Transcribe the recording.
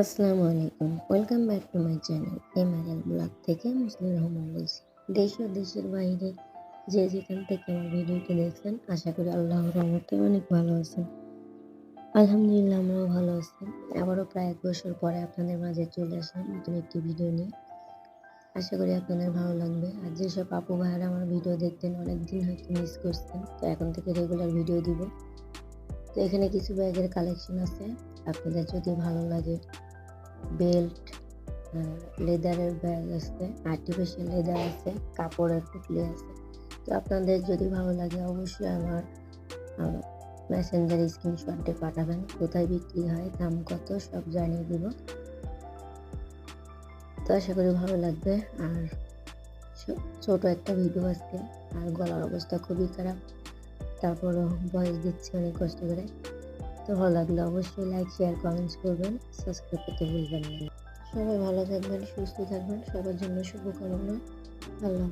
আসসালামু আলাইকুম। Welcome back to my channel MRL blog থেকে মুসলিম রহমান বলছি। দেশ ও দেশের বাইরে যে যেখান থেকে আমার ভিডিওটি দেখছেন, আশা করি আল্লাহ রহমতে অনেক ভালো আছেন। আলহামদুলিল্লাহ, আমরাও ভালো আছি। আবারও প্রায় এক বছর পরে আপনাদের মাঝে চলে আসলাম নতুন একটি ভিডিও নিয়ে। আশা করি আপনাদের ভালো লাগবে। আর যেসব আপু ভাইয়েরা আমার ভিডিও দেখতেন অনেক দিন হয়তো মিস করছেন, তো এখন থেকে রেগুলার ভিডিও দিব। তো এখানে কিছু ব্যাগের কালেকশন আছে। আপনাদের যদি ভালো লাগে বেল্ট লেদারের ব্যাগ আছে আর্টিফিশিয়াল লেদার আছে, কাপড়ের টুকলি আছে। তো আপনাদের যদি ভালো লাগে অবশ্যই আমার মেসেঞ্জার স্ক্রিনশটে পাঠাবেন, কোথায় বিক্রি হয়, দাম কত, সব জানিয়ে দিব। তো আশা করি ভালো লাগবে। আর ছোট একটা ভিডিও আজকে, আর গলার অবস্থা খুবই খারাপ। তারপরও ভয়েস দিচ্ছি, অনেক কষ্ট করে। তো ভালো লাগলে অবশ্যই লাইক শেয়ার কমেন্টস করবেন সাবস্ক্রাইব করতে ভুলবেন না সবাই ভালো থাকবেন, সুস্থ থাকবেন, সবার জন্য শুভকামনা আল্লাহ।